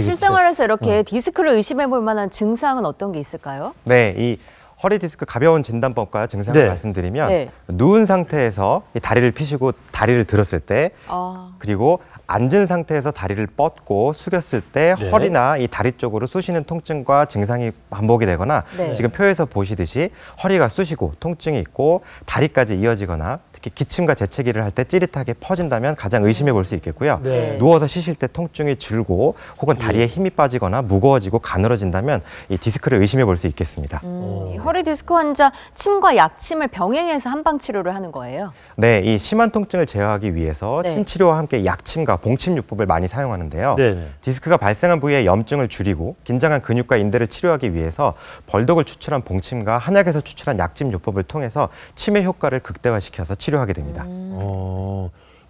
실생활에서 이렇게 디스크를 의심해 볼 만한 증상은 어떤 게 있을까요? 네, 이 허리 디스크 가벼운 진단법과 증상을 네. 말씀드리면 네. 누운 상태에서 이 다리를 피시고 다리를 들었을 때 아, 그리고 앉은 상태에서 다리를 뻗고 숙였을 때 네. 허리나 이 다리 쪽으로 쑤시는 통증과 증상이 반복이 되거나 네. 지금 표에서 보시듯이 허리가 쑤시고 통증이 있고 다리까지 이어지거나 특히 기침과 재채기를 할 때 찌릿하게 퍼진다면 가장 의심해 볼 수 있겠고요. 네. 누워서 쉬실 때 통증이 줄고 혹은 다리에 힘이 빠지거나 무거워지고 가늘어진다면 이 디스크를 의심해 볼 수 있겠습니다. 음, 이 허리 디스크 환자 침과 약침을 병행해서 한방 치료를 하는 거예요. 네, 이 심한 통증을 제어하기 위해서 네. 침 치료와 함께 약침과 봉침요법을 많이 사용하는데요. 네네. 디스크가 발생한 부위의 염증을 줄이고 긴장한 근육과 인대를 치료하기 위해서 벌독을 추출한 봉침과 한약에서 추출한 약침 요법을 통해서 치매 효과를 극대화시켜서 치료하게 됩니다. 어.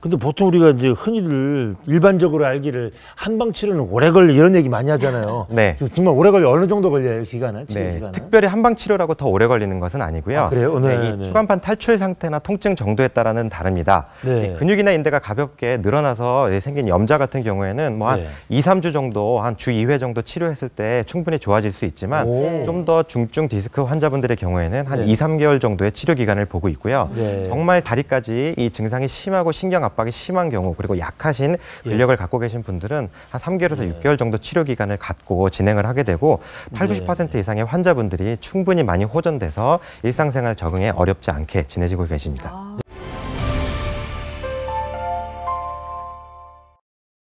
근데 보통 우리가 이제 흔히들 일반적으로 알기를 한방 치료는 오래 걸려 이런 얘기 많이 하잖아요. 네. 정말 오래 걸려 어느 정도 걸려요 기간은? 치료 네, 기간은? 특별히 한방 치료라고 더 오래 걸리는 것은 아니고요. 아, 그래요? 네, 이 네. 추간판 탈출 상태나 통증 정도에 따라는 다릅니다. 네. 이 근육이나 인대가 가볍게 늘어나서 생긴 염자 같은 경우에는 뭐한 네. 이, 삼주 정도 한 주 이 회 정도 치료했을 때 충분히 좋아질 수 있지만 오. 좀더 중증 디스크 환자분들의 경우에는 한 네. 이, 삼 개월 정도의 치료 기간을 보고 있고요. 네. 정말 다리까지 이 증상이 심하고 신경 압박이 심한 경우 그리고 약하신 예. 근력을 갖고 계신 분들은 한 3개월에서 육 6개월 정도 치료 기간을 갖고 진행을 하게 되고 8, 네. 90% 이상의 환자분들이 충분히 많이 호전돼서 일상생활 적응에 어렵지 않게 지내시고 계십니다. 아.